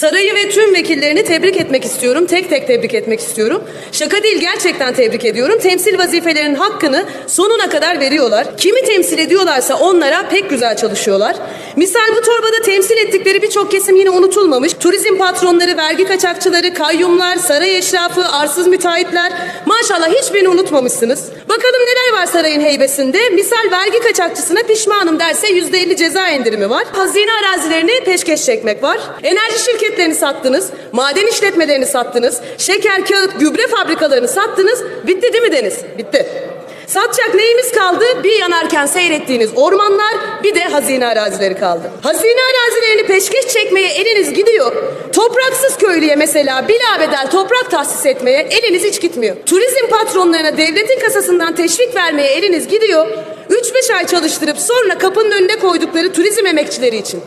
Sarayı ve tüm vekillerini tebrik etmek istiyorum. Tek tek tebrik etmek istiyorum. Şaka değil gerçekten tebrik ediyorum. Temsil vazifelerinin hakkını sonuna kadar veriyorlar. Kimi temsil ediyorlarsa onlara pek güzel çalışıyorlar. Misal bu torbada temsil ettikleri birçok kesim yine unutulmamış. Turizm patronları, vergi kaçakçıları, kayyumlar, saray eşrafı, arsız müteahhitler. Maşallah hiçbirini unutmamışsınız. Bakalım neler var sarayın heybesinde. Misal vergi kaçakçısına pişmanım derse %50 ceza indirimi var. Hazine arazilerini peşkeş çekmek var. Enerji şirketlerini sattınız. Maden işletmelerini sattınız. Şeker, kağıt, gübre fabrikalarını sattınız. Bitti değil mi Deniz? Bitti. Satacak neyimiz kaldı? Bir yanarken seyrettiğiniz ormanlar, bir de hazine arazileri kaldı. Hazine arazilerini peşkeş çekmeye eliniz gidiyor. Topraksız köylüye mesela bilabedel toprak tahsis etmeye eliniz hiç gitmiyor. Turizm patronlarına devletin kasasından teşvik vermeye eliniz gidiyor. 3-5 ay çalıştırıp sonra kapının önüne koydukları turizm emekçileri için.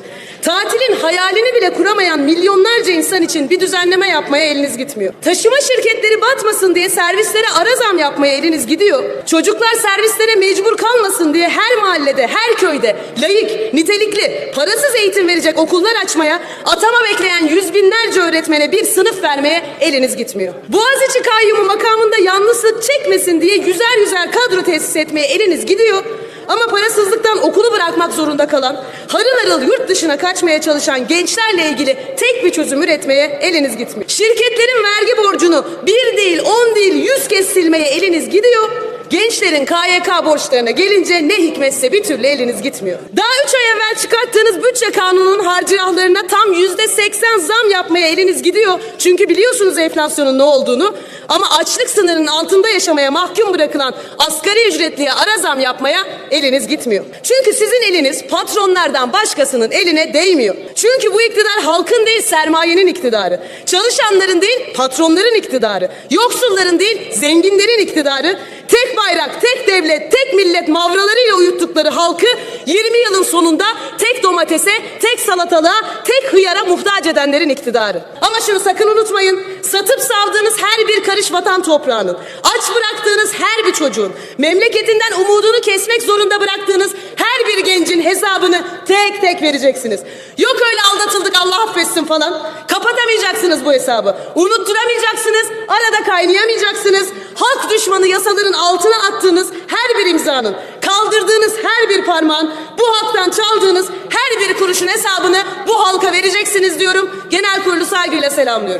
Tatilin hayalini bile kuramayan milyonlarca insan için bir düzenleme yapmaya eliniz gitmiyor. Taşıma şirketleri batmasın diye servislere ara zam yapmaya eliniz gidiyor. Çocuklar servislere mecbur kalmasın diye her mahallede, her köyde layık, nitelikli, parasız eğitim verecek okullar açmaya, atama bekleyen yüz binlerce öğretmene bir sınıf vermeye eliniz gitmiyor. Boğaziçi kayyumu makamında yalnızlık çekmesin diye yüzer yüzer kadro tesis etmeye eliniz gidiyor. Ama parasızlıktan okulu bırakmak zorunda kalan, harıl harıl yurt dışına kaçmaya çalışan gençlerle ilgili tek bir çözüm üretmeye eliniz gitmiyor. Şirketlerin vergi borcunu bir değil, on değil, yüz kez silmeye eliniz gidiyor. Gençlerin KYK borçlarına gelince ne hikmetse bir türlü eliniz gitmiyor. Daha üç ay evvel çıkarttığınız bütçe kanunun harcırahlarına tam yüz %80 zam yapmaya eliniz gidiyor. Çünkü biliyorsunuz enflasyonun ne olduğunu. Ama açlık sınırının altında yaşamaya mahkum bırakılan asgari ücretliye ara zam yapmaya eliniz gitmiyor. Çünkü sizin eliniz patronlardan başkasının eline değmiyor. Çünkü bu iktidar halkın değil sermayenin iktidarı. Çalışanların değil patronların iktidarı. Yoksulların değil zenginlerin iktidarı. Tek bayrak, tek devlet, tek millet mavralarıyla uyuttukları halkı 20 yılın sonunda tek domatese, tek salatalığa, tek hıyara muhtaç edenlerin iktidarı. Ama şunu sakın unutmayın. Satıp savdığınız her bir karış vatan toprağının, aç bıraktığınız her bir çocuğun, memleketinden umudunu kesmek zorunda bıraktığınız her bir gencin hesabını tek tek vereceksiniz. Yok öyle aldatıldık Allah affetsin falan. Kapatamayacaksınız bu hesabı. Unutturamayacaksınız. Arada kaynayamayacaksınız. Halk düşmanı yasaların altına attığınız her bir imzanın, parmağın, bu halktan çaldığınız her bir kuruşun hesabını bu halka vereceksiniz diyorum. Genel kurulu saygıyla selamlıyorum.